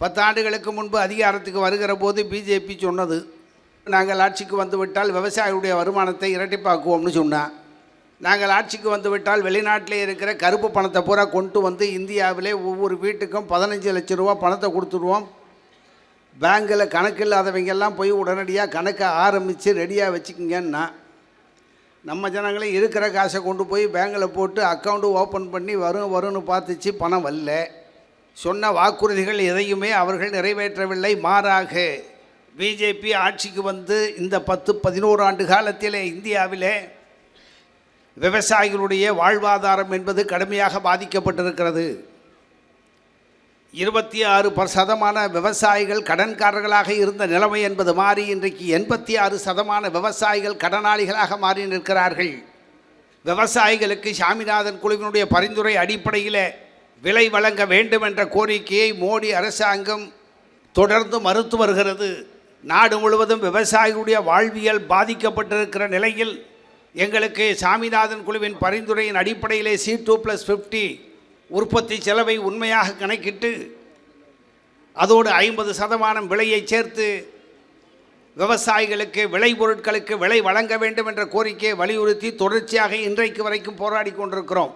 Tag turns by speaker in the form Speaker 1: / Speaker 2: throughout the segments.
Speaker 1: பத்தாண்டுகளுக்கு முன்பு அதிகாரத்துக்கு வருகிற போது பிஜேபி சொன்னது நாங்கள் ஆட்சிக்கு வந்துவிட்டால் விவசாயிகளுடைய வருமானத்தை இரட்டிப்பாக்குவோம்னு சொன்னான் நாங்கள் ஆட்சிக்கு வந்துவிட்டால் வெளிநாட்டிலே இருக்கிற கருப்பு பணத்தை பூரா கொண்டு வந்து இந்தியாவிலே ஒவ்வொரு வீட்டுக்கும் பதினஞ்சு லட்ச ரூபா பணத்தை கொடுத்துருவோம். பேங்கில் கணக்கு இல்லாதவங்கெல்லாம் போய் உடனடியாக கணக்கை ஆரம்பித்து ரெடியாக வச்சுக்கிங்கன்னா நம்ம ஜனங்களே இருக்கிற காசை கொண்டு போய் பேங்கில் போட்டு அக்கௌண்ட்டு ஓப்பன் பண்ணி வரும் வரும்னு பார்த்துச்சு பணம் வரல. சொன்ன வாக்குறுதிகள் எதையுமே அவர்கள் நிறைவேற்றவில்லை. மாறாக பிஜேபி ஆட்சிக்கு வந்து இந்த பத்து பதினோரு ஆண்டு காலத்திலே இந்தியாவிலே விவசாயிகளுடைய வாழ்வாதாரம் என்பது கடுமையாக பாதிக்கப்பட்டிருக்கிறது. இருபத்தி ஆறு சதமான விவசாயிகள் கடன்காரர்களாக இருந்த நிலைமை என்பது மாறி இன்றைக்கு எண்பத்தி ஆறு சதமான விவசாயிகள் கடனாளிகளாக மாறி நிற்கிறார்கள். விவசாயிகளுக்கு சாமிநாதன் குழுவினுடைய பரிந்துரை அடிப்படையில் விலை வழங்க வேண்டும் என்ற கோரிக்கையை மோடி அரசாங்கம் தொடர்ந்து மறுத்து வருகிறது. நாடு முழுவதும் விவசாயிகளுடைய வாழ்வியல் பாதிக்கப்பட்டிருக்கிற நிலையில் எங்களுக்கு சாமிநாதன் குழுவின் பரிந்துரையின் அடிப்படையிலே சி டூ ப்ளஸ் ஃபிஃப்டி உற்பத்தி செலவை உண்மையாக கணக்கிட்டு அதோடு ஐம்பது சதமானம் விலையை சேர்த்து விவசாயிகளுக்கு விளை பொருட்களுக்கு விலை வழங்க வேண்டும் என்ற கோரிக்கையை வலியுறுத்தி தொடர்ச்சியாக இன்றைக்கு வரைக்கும் போராடி கொண்டிருக்கிறோம்.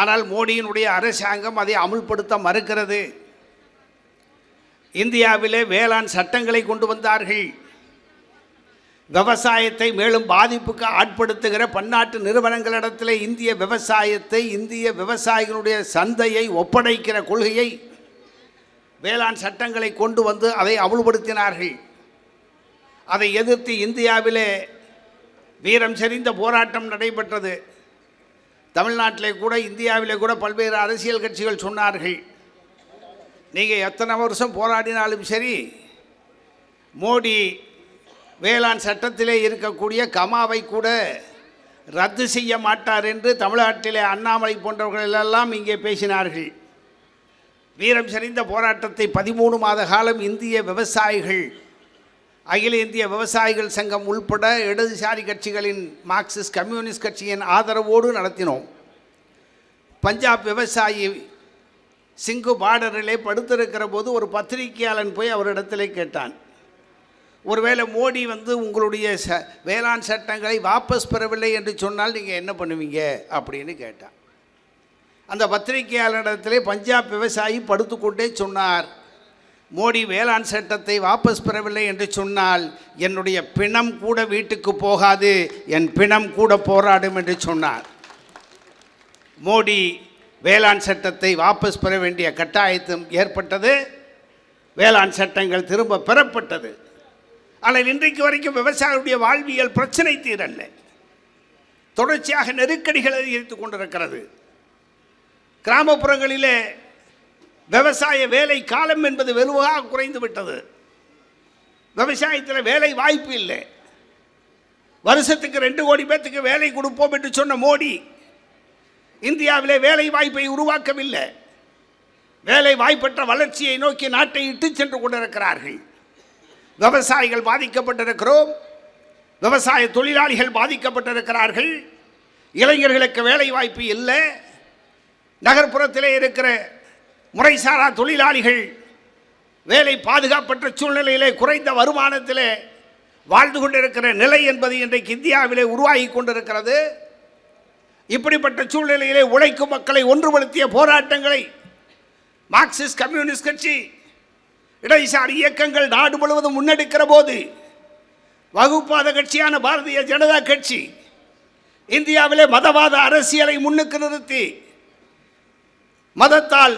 Speaker 1: ஆனால் மோடியினுடைய அரசாங்கம் அதை அமுல்படுத்த மறுக்கிறது. இந்தியாவிலே வேளாண் சட்டங்களை கொண்டு வந்தார்கள். விவசாயத்தை மேலும் பாதிப்புக்கு ஆட்படுத்துகிற பன்னாட்டு நிறுவனங்களிடத்தில் இந்திய விவசாயத்தை இந்திய விவசாயிகளுடைய சந்தையை ஒப்படைக்கிற கொள்கையை வேளாண் சட்டங்களை கொண்டு வந்து அதை அமுல்படுத்தினார்கள். அதை எதிர்த்து இந்தியாவிலே வீரம் செறிந்த போராட்டம் நடைபெற்றது. தமிழ்நாட்டிலே கூட இந்தியாவிலே கூட பல்வேறு அரசியல் கட்சிகள் சொன்னார்கள். நீங்கள் எத்தனை வருஷம் போராடினாலும் சரி மோடி வேளாண் சட்டத்திலே இருக்கக்கூடிய கமாவை கூட ரத்து செய்ய மாட்டார் என்று தமிழ்நாட்டிலே அண்ணாமலை போன்றவர்கள் எல்லாம் இங்கே பேசினார்கள். வீரம் செறிந்த போராட்டத்தை பதிமூணு மாத காலம் இந்திய விவசாயிகள் அகில இந்திய விவசாயிகள் சங்கம் உள்பட இடதுசாரி கட்சிகளின் மார்க்சிஸ்ட் கம்யூனிஸ்ட் கட்சியின் ஆதரவோடு நடத்தினோம். பஞ்சாப் விவசாயி சிங்கு பார்டரிலே படுத்திருக்கிற போது ஒரு பத்திரிகையாளன் போய் அவரிடத்திலே கேட்டான். ஒருவேளை மோடி வந்து உங்களுடைய ச வேளாண் சட்டங்களை வாபஸ் பெறவில்லை என்று சொன்னால் நீங்கள் என்ன பண்ணுவீங்க? அப்படின்னு கேட்டான். அந்த பத்திரிகையாளரிடத்திலே பஞ்சாப் விவசாயி படுத்துக்கொண்டே சொன்னார். மோடி வேளாண் சட்டத்தை வாபஸ் பெறவில்லை என்று சொன்னால் என்னுடைய பிணம் கூட வீட்டுக்கு போகாது என் பிணம் கூட போராடும் என்று சொன்னார். மோடி வேளாண் சட்டத்தை வாபஸ் பெற வேண்டிய கட்டாயத்தும் ஏற்பட்டது. வேளாண் சட்டங்கள் திரும்ப பெறப்பட்டது. ஆனால் இன்றைக்கு வரைக்கும் விவசாயிகளுடைய வாழ்வியல் பிரச்சனை தீரல்ல. தொடர்ச்சியாக நெருக்கடிகள் அதிகரித்துக் கொண்டிருக்கிறது. கிராமப்புறங்களிலே விவசாய வேலை காலம் என்பது வெறுவாக குறைந்து விட்டது. விவசாயத்தில் வேலை வாய்ப்பு இல்லை. வருஷத்துக்கு ரெண்டு கோடி பேர்த்துக்கு வேலை கொடுப்போம் என்று சொன்ன மோடி இந்தியாவிலே வேலை வாய்ப்பை உருவாக்கவில்லை. வேலை வாய்ப்பற்ற வளர்ச்சியை நோக்கி நாட்டை இட்டு சென்று கொண்டிருக்கிறார்கள். விவசாயிகள் பாதிக்கப்பட்டிருக்கிறோம். விவசாய தொழிலாளிகள் பாதிக்கப்பட்டிருக்கிறார்கள். இளைஞர்களுக்கு வேலை வாய்ப்பு இல்லை. நகர்ப்புறத்திலே இருக்கிற முறைசாரா தொழிலாளிகள் வேலை பாதுகாப்பற்ற சூழ்நிலையிலே குறைந்த வருமானத்திலே வாழ்ந்து கொண்டிருக்கிற நிலை என்பது இன்றைக்கு இந்தியாவிலே உருவாகி கொண்டிருக்கிறது. இப்படிப்பட்ட சூழ்நிலையிலே உழைக்கும் மக்களை ஒன்றுபடுத்திய போராட்டங்களை மார்க்சிஸ்ட் கம்யூனிஸ்ட் கட்சி இடதுசாரி இயக்கங்கள் நாடு முழுவதும் முன்னெடுக்கிற போது வகுப்பாத கட்சியான பாரதிய ஜனதா கட்சி இந்தியாவிலே மதவாத அரசியலை முன்னுக்கு நிறுத்தி மதத்தால்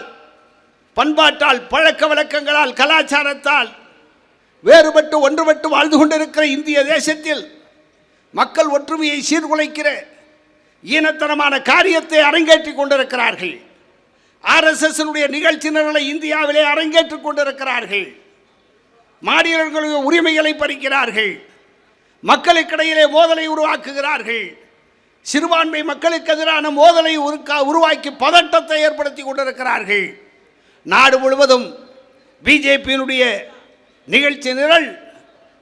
Speaker 1: பண்பாட்டால் பழக்க வழக்கங்களால் கலாச்சாரத்தால் வேறுபட்டு ஒன்றுபட்டு வாழ்ந்து கொண்டிருக்கிற இந்திய தேசத்தில் மக்கள் ஒற்றுமையை சீர்குலைக்கிற ஈனத்தனமான காரியத்தை அரங்கேற்றி கொண்டிருக்கிறார்கள். ஆர்எஸ்எஸ்னுடைய நிகழ்ச்சி நிரலை இந்தியாவிலே அரங்கேற்றிக் கொண்டிருக்கிறார்கள். மாநிலங்களுடைய உரிமைகளை பறிக்கிறார்கள். மக்களுக்கிடையிலே மோதலை உருவாக்குகிறார்கள். சிறுபான்மை மக்களுக்கு எதிரான மோதலை உருக்கா உருவாக்கி பதட்டத்தை ஏற்படுத்தி கொண்டிருக்கிறார்கள். நாடு முழுவதும் பிஜேபியினுடைய நிகழ்ச்சி நிரல்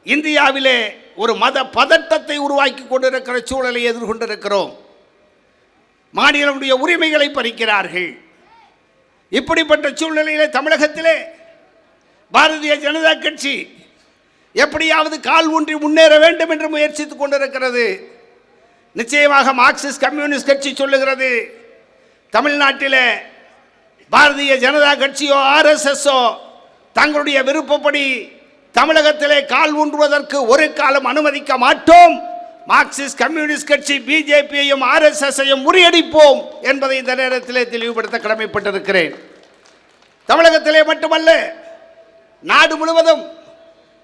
Speaker 1: இந்தியாவிலே ஒரு மத பதட்டத்தை உருவாக்கி கொண்டிருக்கிற சூழலை எதிர்கொண்டிருக்கிறோம். மாநிலனுடைய உரிமைகளை பறிக்கிறார்கள். இப்படிப்பட்ட சூழ்நிலையிலே தமிழகத்திலே பாரதிய ஜனதா கட்சி எப்படியாவது கால் ஊன்றி முன்னேற வேண்டும் என்று முயற்சித்துக் கொண்டிருக்கிறது. நிச்சயமாக மார்க்சிஸ்ட் கம்யூனிஸ்ட் கட்சி சொல்லுகிறது தமிழ்நாட்டிலே பாரதிய ஜனதா கட்சியோ ஆர்எஸ்எஸ்ஸோ தங்களுடைய விருப்பப்படி தமிழகத்திலே கால் ஊன்றுவதற்கு ஒரு காலம் அனுமதிக்க மாட்டோம். மார்க்சிஸ்ட் கம்யூனிஸ்ட் கட்சி பிஜேபியையும் ஆர்எஸ்எஸ்ஸையும் முறியடிப்போம் என்பதை இந்த நேரத்திலே தெளிவுபடுத்த கடமைப்பட்டிருக்கிறேன். தமிழகத்திலே மட்டுமல்ல நாடு முழுவதும்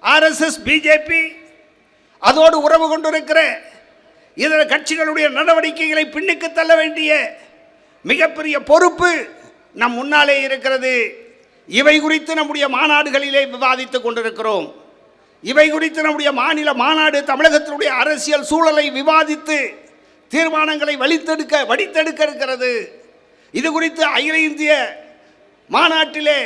Speaker 1: ஆர்எஸ்எஸ் பிஜேபி அதோடு உறவு கொண்டிருக்கிற இதர கட்சிகளுடைய நடவடிக்கைகளை பின்னுக்கு தள்ள வேண்டிய மிகப்பெரிய பொறுப்பு நம் முன்னாலே இருக்கிறது. இவை குறித்து நம்முடைய மாநாடுகளிலே விவாதித்துக் கொண்டிருக்கிறோம். இவை குறித்து நம்முடைய மாநில மாநாடு தமிழகத்தினுடைய அரசியல் சூழலை விவாதித்து தீர்மானங்களை வலித்தெடுக்க வடித்தெடுக்க இருக்கிறது. இது குறித்து அகில இந்திய மாநாட்டிலே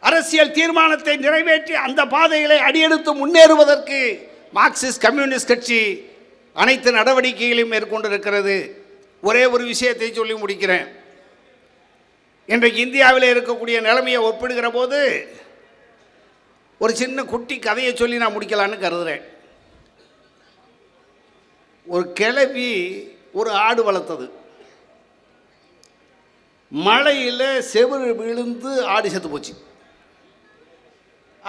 Speaker 1: அரசியல் தீர்மானத்தை நிறைவேற்றி அந்த பாதையிலே அடியெடுத்து முன்னேறுவதற்கு மார்க்சிஸ்ட் கம்யூனிஸ்ட் கட்சி அனைத்து நடவடிக்கைகளையும் மேற்கொண்டிருக்கிறது. ஒரே ஒரு விஷயத்தை சொல்லி முடிக்கிறேன். இன்றைக்கு இந்தியாவில் இருக்கக்கூடிய நிலைமையை ஒப்பிடுகிற போது ஒரு சின்ன குட்டி கதையை சொல்லி நான் முடிக்கலான்னு கருதுகிறேன் ஒரு கிளவி ஒரு ஆடு வளர்த்தது. மழையில் செவுரு விழுந்து ஆடு செத்து போச்சு.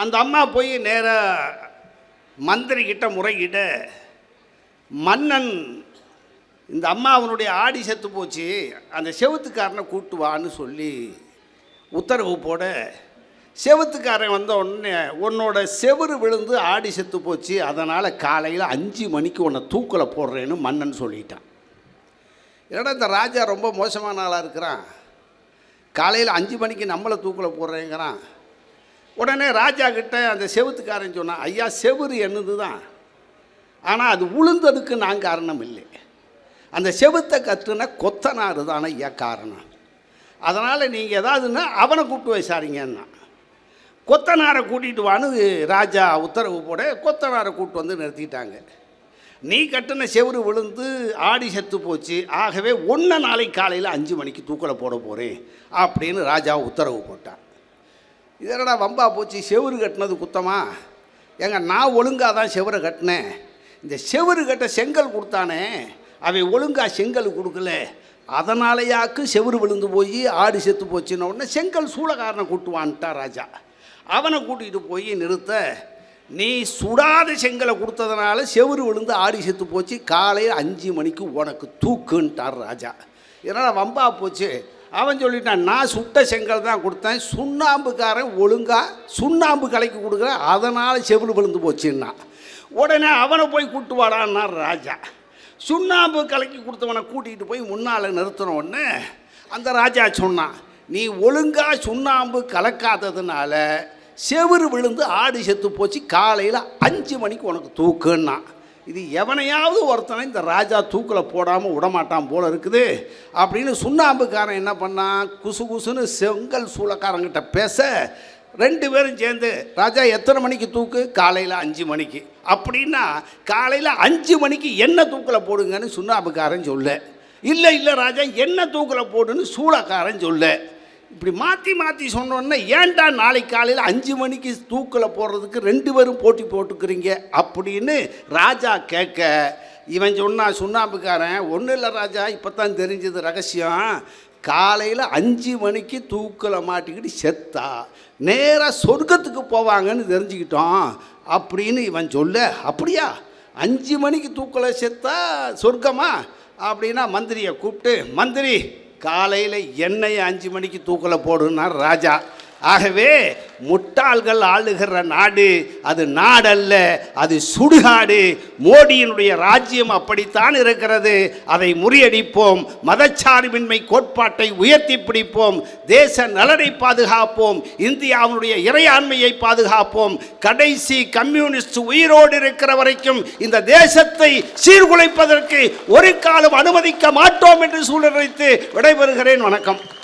Speaker 1: அந்த அம்மா போய் நேராக மந்திரி கிட்ட முறைகிட்ட மன்னன் இந்த அம்மா அவனுடைய ஆடி செத்து போச்சு அந்த செவுத்துக்காரனை கூட்டு வான்னு சொல்லி உத்தரவு போட செவுத்துக்காரன் வந்த உடனே உன்னோட செவுரு விழுந்து ஆடி செத்து போச்சு அதனால் காலையில் அஞ்சு மணிக்கு உன்னை தூக்கில் போடுறேன்னு மன்னன் சொல்லிட்டான். ஏன்னா இந்த ராஜா ரொம்ப மோசமான ஆளாக இருக்கிறான்? காலையில் அஞ்சு மணிக்கு நம்மளை தூக்கில் போடுறேங்கிறான். உடனே ராஜா கிட்ட அந்த செவுத்துக்காரன் சொன்னான் ஐயா செவுரு என்னது தான் ஆனால் அது உளுந்ததுக்கு நான் காரணம் இல்லை. அந்த செவுத்தை கற்றுன கொத்தனார் தானே ஐயா காரணம். அதனால் நீங்கள் ஏதாவதுன்னா அவனை கூப்பிட்டு விசாரிங்கன்னா கொத்தனாரை கூட்டிகிட்டு வான்னு ராஜா உத்தரவு போட கொத்தனாரை கூப்பிட்டு வந்து நிறுத்திட்டாங்க. நீ கட்டின செவுரு விழுந்து ஆடி செத்து போச்சு. ஆகவே ஒன்றை நாளைக்கு காலையில் அஞ்சு மணிக்கு தூக்கலை போட போகிறேன் அப்படின்னு ராஜா உத்தரவு போட்டான். இதனடா வம்பா போச்சு? செவுரு கட்டினது குத்தமா? ஏங்க நான் ஒழுங்காக தான் செவரை கட்டினேன். இந்த செவுரு கட்ட செங்கல் கொடுத்தானே? அவன் ஒழுங்காக செங்கல் கொடுக்கல. அதனாலயாக்கு செவுரு விழுந்து போய் ஆடு செத்து போச்சுன்ன உடனே செங்கல் சூளக்காரனை கூட்டுவான்ட்டா ராஜா. அவனை கூட்டிகிட்டு போய் நிறுத்த நீ சுடாத செங்கலை கொடுத்ததுனால செவுரு விழுந்து ஆடி செத்து போச்சு காலையில் அஞ்சு மணிக்கு உனக்கு தூக்குன்ட்டார் ராஜா. இதனால் வம்பா போச்சு? அவன் சொல்லிட்டான் நான் சுட்ட செங்கல் தான் கொடுத்தேன் சுண்ணாம்புக்காரன் ஒழுங்காக சுண்ணாம்பு கலைக்கு கொடுக்குறேன் அதனால் செவுரு விழுந்து போச்சுன்னா. உடனே அவனை போய் கூட்டு வாடான்னார் ராஜா. சுண்ணாம்பு கலக்கி கொடுத்தவனை கூட்டிகிட்டு போய் முன்னால் நிறுத்தின உடனே அந்த ராஜா சொன்னான் நீ ஒழுங்காக சுண்ணாம்பு கலக்காததுனால செவுரு விழுந்து ஆடு செத்து போச்சு காலையில் அஞ்சு மணிக்கு உனக்கு தூக்குன்னா. இது எவனையாவது ஒருத்தனை இந்த ராஜா தூக்கில் போடாமல் விடமாட்டான் போல இருக்குது. அப்படின்னு சுண்ணாம்புக்காரன் என்ன பண்ணான்? குசு குசுன்னு செங்கல் சூளக்காரங்கிட்ட பேச ரெண்டு பேரும் சேர்ந்து ராஜா எத்தனை மணிக்கு தூக்கு? காலையில் அஞ்சு மணிக்கு. அப்படின்னா காலையில் அஞ்சு மணிக்கு என்ன தூக்கில் போடுங்கன்னு சுண்ணாம்புக்காரன் சொல்ல. இல்லை இல்லை ராஜா என்ன தூக்கில் போடுன்னு சூளக்காரன் சொல்ல. இப்படி மாற்றி மாற்றி சொன்னோன்னே ஏன்டா நாளைக்கு காலையில் அஞ்சு மணிக்கு தூக்கில் போடுறதுக்கு ரெண்டு பேரும் போட்டி போட்டுக்கிறீங்க? அப்படின்னு ராஜா கேட்க இவன் சொன்னான் சுண்ணாம்புக்காரன். ஒன்றும் இல்லை ராஜா இப்போ தான் தெரிஞ்சது ரகசியம். காலையில் அஞ்சு மணிக்கு தூக்கில் மாட்டிக்கிட்டு செத்தா நேராக சொர்க்கத்துக்கு போவாங்கன்னு தெரிஞ்சுக்கிட்டோம். அப்படின்னு இவன் சொல்ல அப்படியா? அஞ்சு மணிக்கு தூக்கில் செத்தா சொர்க்கமா? அப்படின்னா மந்திரியை கூப்பிட்டு மந்திரி காலையில் எண்ணெயை அஞ்சு மணிக்கு தூக்கில் போடுன்னா ராஜா. ஆகவே முட்டாள்கள் ஆளுகிற நாடு அது நாடல்ல அது சுடுகாடு. மோடியினுடைய ராஜ்யம் அப்படித்தான் இருக்கிறது. அதை முறியடிப்போம். மதச்சார்பின்மை கோட்பாட்டை உயர்த்தி பிடிப்போம். தேச நலனை பாதுகாப்போம். இந்தியாவுடைய இறையாண்மையை பாதுகாப்போம். கடைசி கம்யூனிஸ்ட் உயிரோடு இருக்கிற வரைக்கும் இந்த தேசத்தை சீர்குலைப்பதற்கு ஒரு காலம் அனுமதிக்க மாட்டோம் என்று சூழ்நிலைத்து விடைபெறுகிறேன். வணக்கம்.